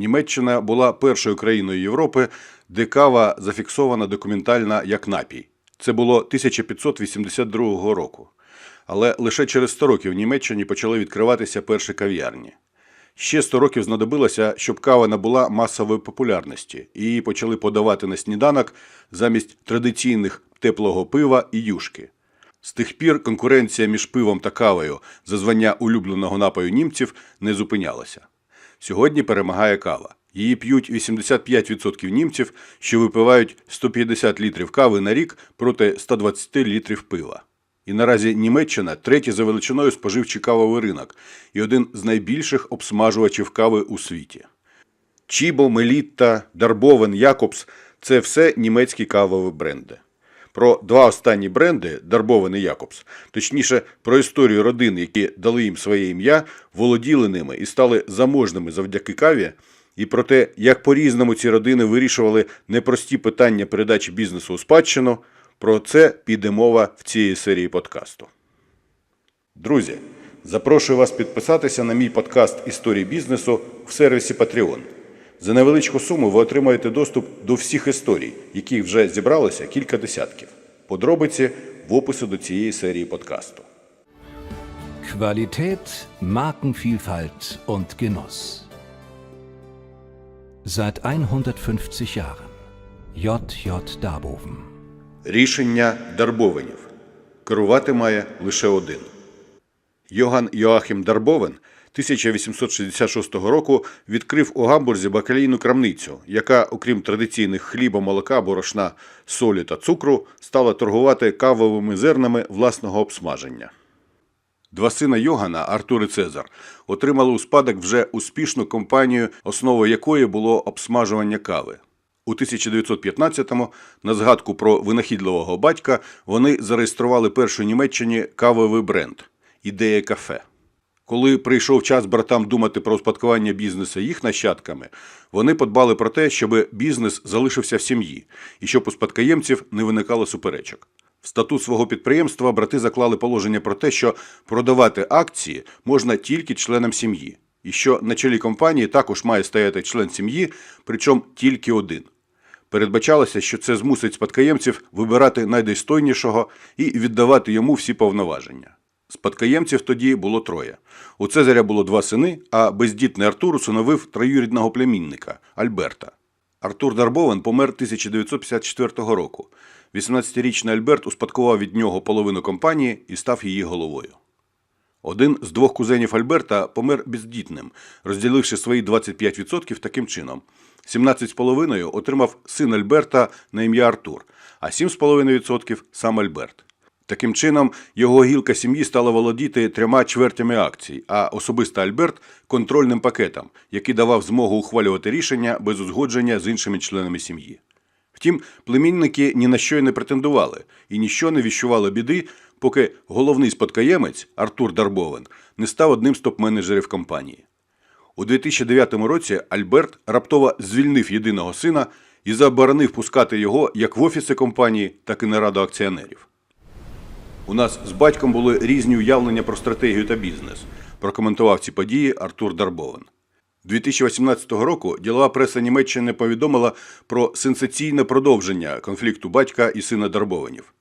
Німеччина була першою країною Європи, де кава зафіксована документально як напій. Це було 1582 року. Але лише через 100 років в Німеччині почали відкриватися перші кав'ярні. Ще 100 років знадобилося, щоб кава набула масової популярності, і її почали подавати на сніданок замість традиційних теплого пива і юшки. З тих пір конкуренція між пивом та кавою за звання улюбленого напою німців не зупинялася. Сьогодні перемагає кава. Її п'ють 85% німців, що випивають 150 літрів кави на рік проти 120 літрів пива. І наразі Німеччина третій за величиною споживчий кавовий ринок і один з найбільших обсмажувачів кави у світі. Чібо, Мелітта, Дарбовен, Якобс це все німецькі кавові бренди. Про два останні бренди Дарбовен і Якобс, точніше про історію родин, які дали їм своє ім'я, володіли ними і стали заможними завдяки каві, і про те, як по-різному ці родини вирішували непрості питання передачі бізнесу у спадщину. Про це піде мова в цій серії подкасту. Друзі, запрошую вас підписатися на мій подкаст Історії бізнесу в сервісі Patreon. За невеличку суму ви отримаєте доступ до всіх історій, яких вже зібралося кілька десятків. Подробиці в описі до цієї серії подкасту. Qualität, Markenvielfalt und Genuss. Seit 150 Jahren. J.J. Darboven. Рішення Дарбовенів. Керувати має лише один. Йоган Йоахім Дарбовен 1866 року відкрив у Гамбурзі бакалійну крамницю, яка, окрім традиційних хліба, молока, борошна, солі та цукру, стала торгувати кавовими зернами власного обсмаження. Два сина Йогана, Артур і Цезар, отримали у спадок вже успішну компанію, основою якої було обсмажування кави. У 1915-му, на згадку про винахідливого батька, вони зареєстрували перший у Німеччині кавовий бренд Ідея кафе. Коли прийшов час братам думати про успадкування бізнесу їх нащадками, вони подбали про те, щоб бізнес залишився в сім'ї і щоб у спадкоємців не виникало суперечок. В статут свого підприємства брати заклали положення про те, що продавати акції можна тільки членам сім'ї, і що на чолі компанії також має стояти член сім'ї, причому тільки один. Передбачалося, що це змусить спадкоємців вибирати найдостойнішого і віддавати йому всі повноваження. Спадкоємців тоді було троє. У Цезаря було два сини, а бездітний Артур усиновив троюрідного племінника Альберта. Артур Дарбовен помер 1954 року. 18-річний Альберт успадкував від нього половину компанії і став її головою. Один з двох кузенів Альберта помер бездітним, розділивши свої 25% таким чином. 17,5% отримав син Альберта на ім'я Артур, а 7,5% сам Альберт. Таким чином, його гілка сім'ї стала володіти трьома чвертями акцій, а особисто Альберт контрольним пакетом, який давав змогу ухвалювати рішення без узгодження з іншими членами сім'ї. Втім, племінники ні на що й не претендували і ніщо не віщувало біди, поки головний спадкоємець Артур Дарбовен не став одним з топ-менеджерів компанії. У 2009 році Альберт раптово звільнив єдиного сина і заборонив пускати його як в офіси компанії, так і на раду акціонерів. У нас з батьком були різні уявлення про стратегію та бізнес, прокоментував ці події Артур Дарбовен. 2018 року ділова преса Німеччини повідомила про сенсаційне продовження конфлікту батька і сина Дарбованів.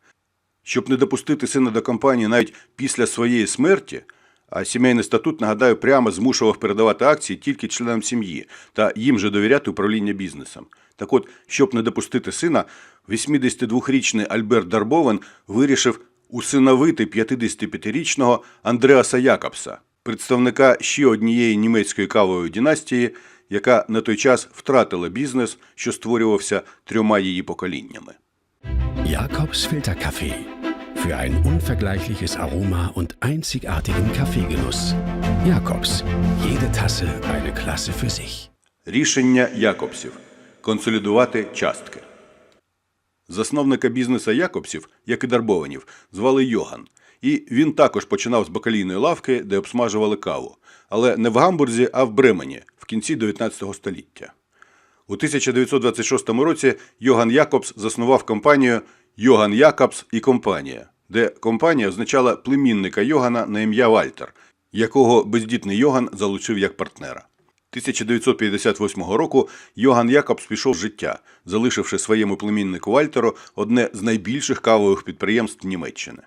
Щоб не допустити сина до компанії навіть після своєї смерті, а сімейний статут, нагадаю, прямо змушував передавати акції тільки членам сім'ї та їм же довіряти управління бізнесом. Так от, щоб не допустити сина, 82-річний Альберт Дарбовен вирішив усиновити 55-річного Андреаса Якобса, представника ще однієї німецької кавової династії, яка на той час втратила бізнес, що створювався трьома її поколіннями. Jakobs Filterkaffee. Für ein unvergleichliches Aroma und einzigartigen Kaffeegenuss. Jakobs. Jede Tasse eine Klasse für sich. Рішення Якобсів консолідувати частки. Засновника бізнеса Якобсів, як і Дарбованів, звали Йоган. І він також починав з бакалійної лавки, де обсмажували каву. Але не в Гамбурзі, а в Бремені в кінці 19 століття. У 1926 році Йоган Якобс заснував компанію Йоган Якобс і компанія, де компанія означала племінника Йогана на ім'я Вальтер, якого бездітний Йоган залучив як партнера. 1958 року Йоган Якобс пішов з життя, залишивши своєму племіннику Вальтеру одне з найбільших кавових підприємств Німеччини.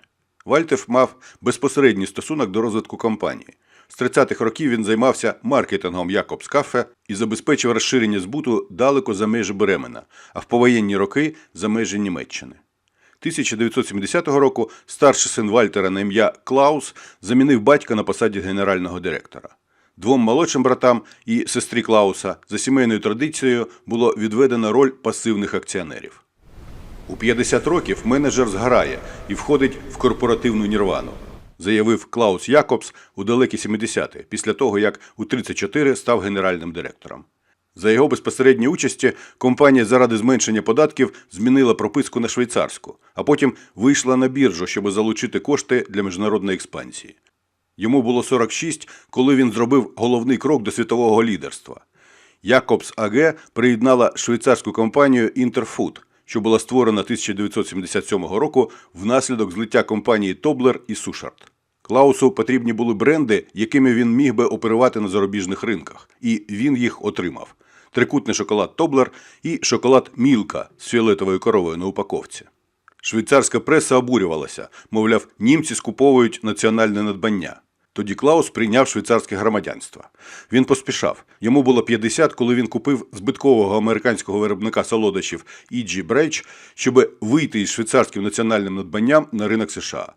Вальтер мав безпосередній стосунок до розвитку компанії. З 30-х років він займався маркетингом Якобс Кафе і забезпечив розширення збуту далеко за межі Бремена, а в повоєнні роки за межі Німеччини. 1970 року старший син Вальтера на ім'я Клаус замінив батька на посаді генерального директора. Двом молодшим братам і сестрі Клауса за сімейною традицією було відведено роль пасивних акціонерів. У 50 років менеджер згорає і входить в корпоративну нірвану, заявив Клаус Якобс у далекі 70-ті, після того, як у 34 став генеральним директором. За його безпосередньої участі компанія заради зменшення податків змінила прописку на швейцарську, а потім вийшла на біржу, щоб залучити кошти для міжнародної експансії. Йому було 46, коли він зробив головний крок до світового лідерства. Якобс АГ приєднала швейцарську компанію Interfood, що була створена 1977 року внаслідок злиття компанії Тоблер і Сушарт. Клаусу потрібні були бренди, якими він міг би оперувати на зарубіжних ринках, і він їх отримав: трикутний шоколад Тоблер і шоколад Мілка з фіолетовою коровою на упаковці. Швейцарська преса обурювалася, мовляв, німці скуповують національне надбання. Тоді Клаус прийняв швейцарське громадянство. Він поспішав. Йому було 50, коли він купив збиткового американського виробника солодощів E.G. Брейч, щоб вийти із швейцарським національним надбанням на ринок США.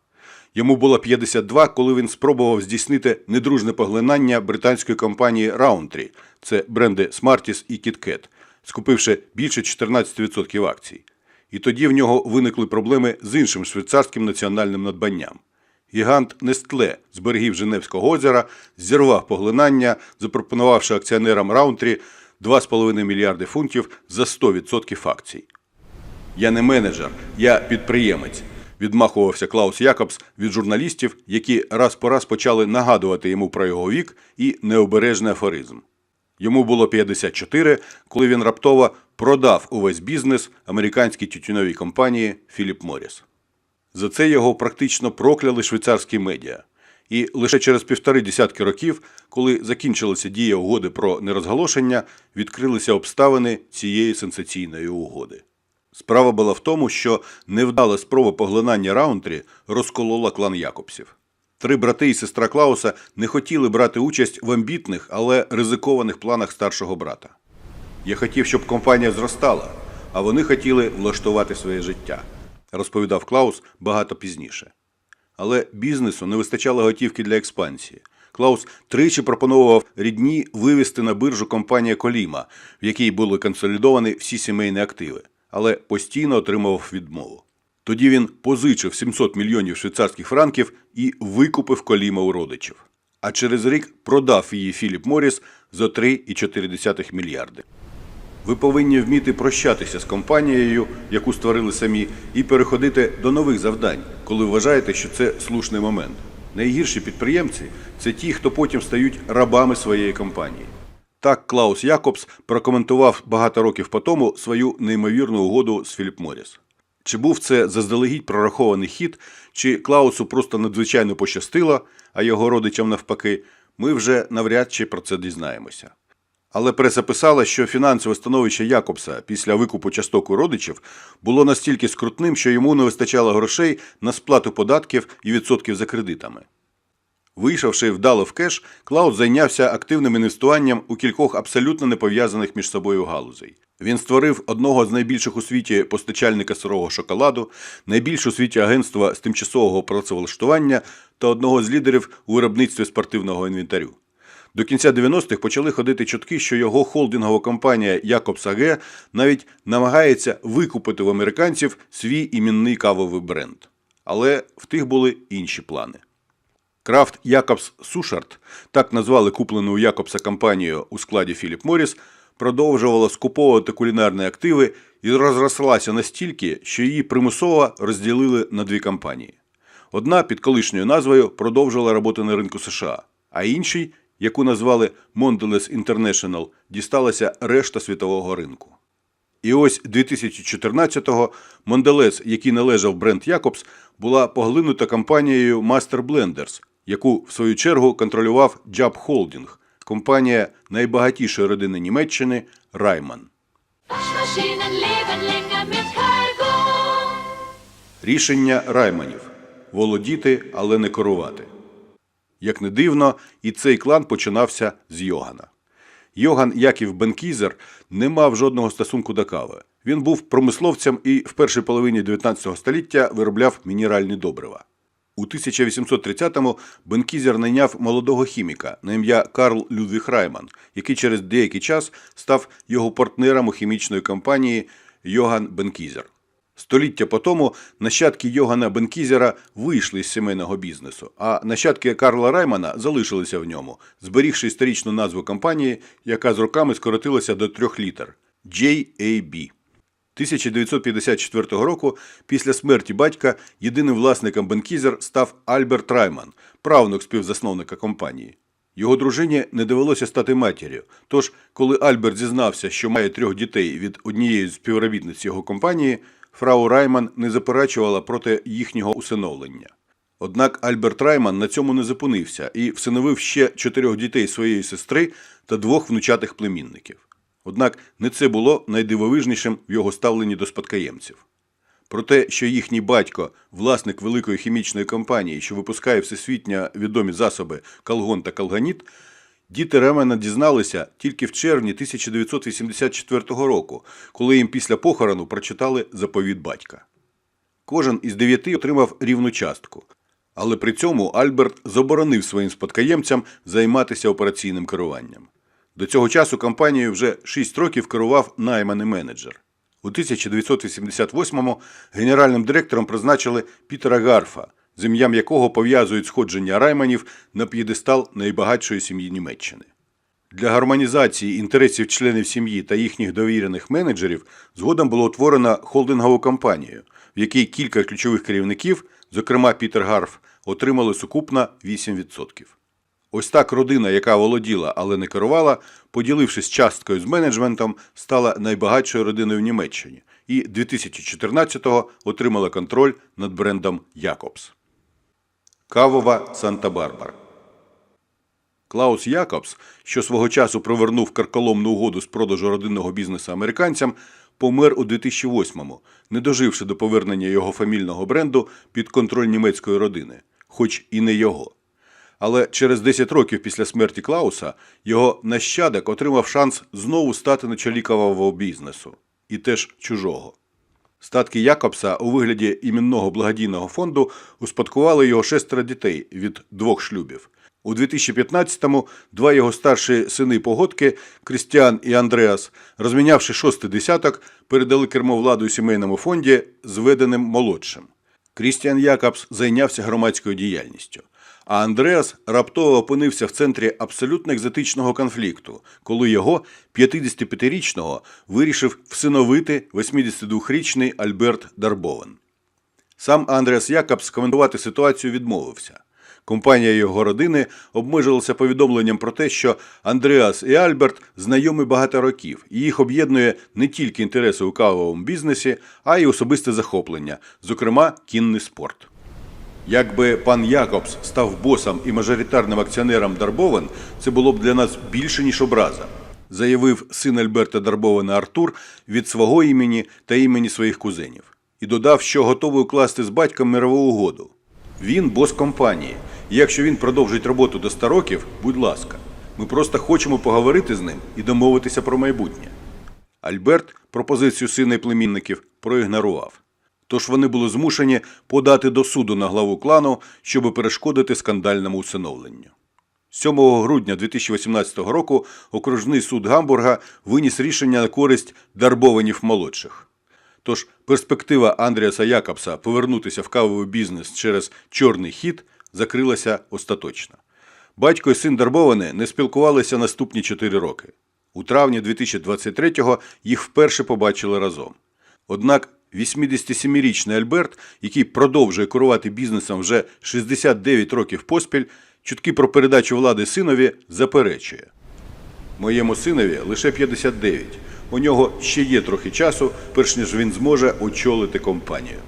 Йому було 52, коли він спробував здійснити недружне поглинання британської компанії Roundtree – це бренди Smarties і KitKat, скупивши більше 14% акцій. І тоді в нього виникли проблеми з іншим швейцарським національним надбанням. Гігант Нестле з берегів Женевського озера зірвав поглинання, запропонувавши акціонерам Раунтрі 2,5 мільярди фунтів за 100% акцій. Я не менеджер, я підприємець. Відмахувався Клаус Якобс від журналістів, які раз по раз почали нагадувати йому про його вік і необережний афоризм. Йому було 54, коли він раптово продав увесь бізнес американській тютюновій компанії Філіп Моріс. За це його практично прокляли швейцарські медіа. І лише через півтори десятки років, коли закінчилася дія угоди про нерозголошення, відкрилися обставини цієї сенсаційної угоди. Справа була в тому, що невдала спроба поглинання Раунтрі розколола клан Якобсів. Три брати і сестра Клауса не хотіли брати участь в амбітних, але ризикованих планах старшого брата. Я хотів, щоб компанія зростала, а вони хотіли влаштувати своє життя, розповідав Клаус багато пізніше. Але бізнесу не вистачало готівки для експансії. Клаус тричі пропонував рідні вивести на биржу компанія Коліма, в якій були консолідовані всі сімейні активи, але постійно отримував відмову. Тоді він позичив 700 мільйонів швейцарських франків і викупив Коліма у родичів. А через рік продав її Філіп Моріс за 3,4 мільярди. Ви повинні вміти прощатися з компанією, яку створили самі, і переходити до нових завдань, коли вважаєте, що це слушний момент. Найгірші підприємці це ті, хто потім стають рабами своєї компанії. Так Клаус Якобс прокоментував багато років по тому свою неймовірну угоду з Філіп Моріс. Чи був це заздалегідь прорахований хід, чи Клаусу просто надзвичайно пощастило, а його родичам навпаки, ми вже навряд чи про це дізнаємося. Але преса писала, що фінансове становище Якобса після викупу часток у родичів було настільки скрутним, що йому не вистачало грошей на сплату податків і відсотків за кредитами. Вийшовши вдало в кеш, Клаус зайнявся активним інвестуванням у кількох абсолютно не пов'язаних між собою галузей. Він створив одного з найбільших у світі постачальника сирого шоколаду, найбільше у світі агентства з тимчасового працевлаштування та одного з лідерів у виробництві спортивного інвентарю. До кінця 90-х почали ходити чутки, що його холдингова компанія Якобс АГ навіть намагається викупити в американців свій іменний кавовий бренд. Але в тих були інші плани. Крафт Якобс Сушарт, так назвали куплену у Якобса компанію у складі Філіп Моріс, продовжувала скуповувати кулінарні активи і розрослася настільки, що її примусово розділили на дві компанії. Одна під колишньою назвою продовжувала роботу на ринку США, а іншій, яку назвали Mondelez International, дісталася решта світового ринку. І ось 2014-го Mondelez, який належав бренд Якобс, була поглинута компанією Master Blenders, яку в свою чергу контролював Jab Holding, компанія найбагатішої родини Німеччини Райман. Рішення Райманів володіти, але не керувати. Як не дивно, і цей клан починався з Йогана. Йоган Яків Бенкізер не мав жодного стосунку до кави. Він був промисловцем і в першій половині 19 століття виробляв мінеральні добрива. У 1830-му Бенкізер найняв молодого хіміка на ім'я Карл Людвіг Райман, який через деякий час став його партнером у хімічної компанії Йоган Бенкізер. Століття по тому нащадки Йогана Бенкізера вийшли з сімейного бізнесу, а нащадки Карла Раймана залишилися в ньому, зберігши історичну назву компанії, яка з роками скоротилася до трьох літер JAB. 1954 року, після смерті батька, єдиним власником Бенкізер став Альберт Райман, правнук співзасновника компанії. Його дружині не довелося стати матір'ю. Тож, коли Альберт зізнався, що має трьох дітей від однієї з співробітниць його компанії, фрау Райман не заперечувала проти їхнього усиновлення. Однак Альберт Райман на цьому не зупинився і всиновив ще чотирьох дітей своєї сестри та двох внучатих племінників. Однак не це було найдивовижнішим в його ставленні до спадкоємців. Про те, що їхній батько, власник великої хімічної компанії, що випускає всесвітньо відомі засоби Калгон та Калганіт, діти Ремена дізналися тільки в червні 1984 року, коли їм після похорону прочитали заповіт батька. Кожен із дев'яти отримав рівну частку. Але при цьому Альберт заборонив своїм спадкоємцям займатися операційним керуванням. До цього часу компанією вже 6 років керував найманий менеджер. У 1988-му генеральним директором призначили Пітера Гарфа, з ім'ям якого пов'язують сходження Райманів на п'єдестал найбагатшої сім'ї Німеччини. Для гармонізації інтересів членів сім'ї та їхніх довірених менеджерів згодом було утворено холдингову компанію, в якій кілька ключових керівників, зокрема Пітер Гарф, отримали сукупно 8%. Ось так родина, яка володіла, але не керувала, поділившись часткою з менеджментом, стала найбагатшою родиною в Німеччині і 2014-го отримала контроль над брендом Якобс. Кавова Санта-Барбара. Клаус Якобс, що свого часу провернув карколомну угоду з продажу родинного бізнесу американцям, помер у 2008-му, не доживши до повернення його фамільного бренду під контроль німецької родини, хоч і не його. Але через 10 років після смерті Клауса його нащадок отримав шанс знову стати на чолі кавового бізнесу, і теж чужого. Статки Якобса у вигляді іменного благодійного фонду успадкували його шестеро дітей від двох шлюбів. У 2015-му два його старші сини погодки Крістіан і Андреас, розмінявши шостий десяток, передали кермовладу сімейному фонді зведеним молодшим. Крістіан Якобс зайнявся громадською діяльністю. А Андреас раптово опинився в центрі абсолютно екзотичного конфлікту, коли його 55-річного вирішив всиновити 82-річний Альберт Дарбовен. Сам Андреас Якобс коментувати ситуацію відмовився. Компанія його родини обмежилася повідомленням про те, що Андреас і Альберт знайомі багато років, і їх об'єднує не тільки інтереси у кавовому бізнесі, а й особисте захоплення, зокрема кінний спорт. Якби пан Якобс став босом і мажоритарним акціонером Дарбовен, це було б для нас більше, ніж образа, заявив син Альберта Дарбовена Артур від свого імені та імені своїх кузенів. І додав, що готовий укласти з батьком мирову угоду. Він бос компанії, і якщо він продовжить роботу до 100 років, будь ласка, ми просто хочемо поговорити з ним і домовитися про майбутнє. Альберт пропозицію сина і племінників проігнорував. Тож вони були змушені подати до суду на главу клану, щоб перешкодити скандальному усиновленню. 7 грудня 2018 року окружний суд Гамбурга виніс рішення на користь дарбованів молодших. Тож перспектива Андріаса Якобса повернутися в кавовий бізнес через чорний хід закрилася остаточно. Батько і син Дарбовани не спілкувалися наступні 4 роки. У травні 2023-го їх вперше побачили разом. Однак 87-річний Альберт, який продовжує керувати бізнесом вже 69 років поспіль, чутки про передачу влади синові заперечує. Моєму синові лише 59. У нього ще є трохи часу, перш ніж він зможе очолити компанію.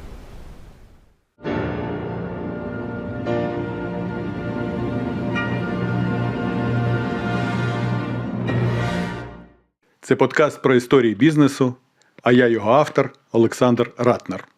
Це подкаст про історії бізнесу, а я його автор Олександр Ратнер.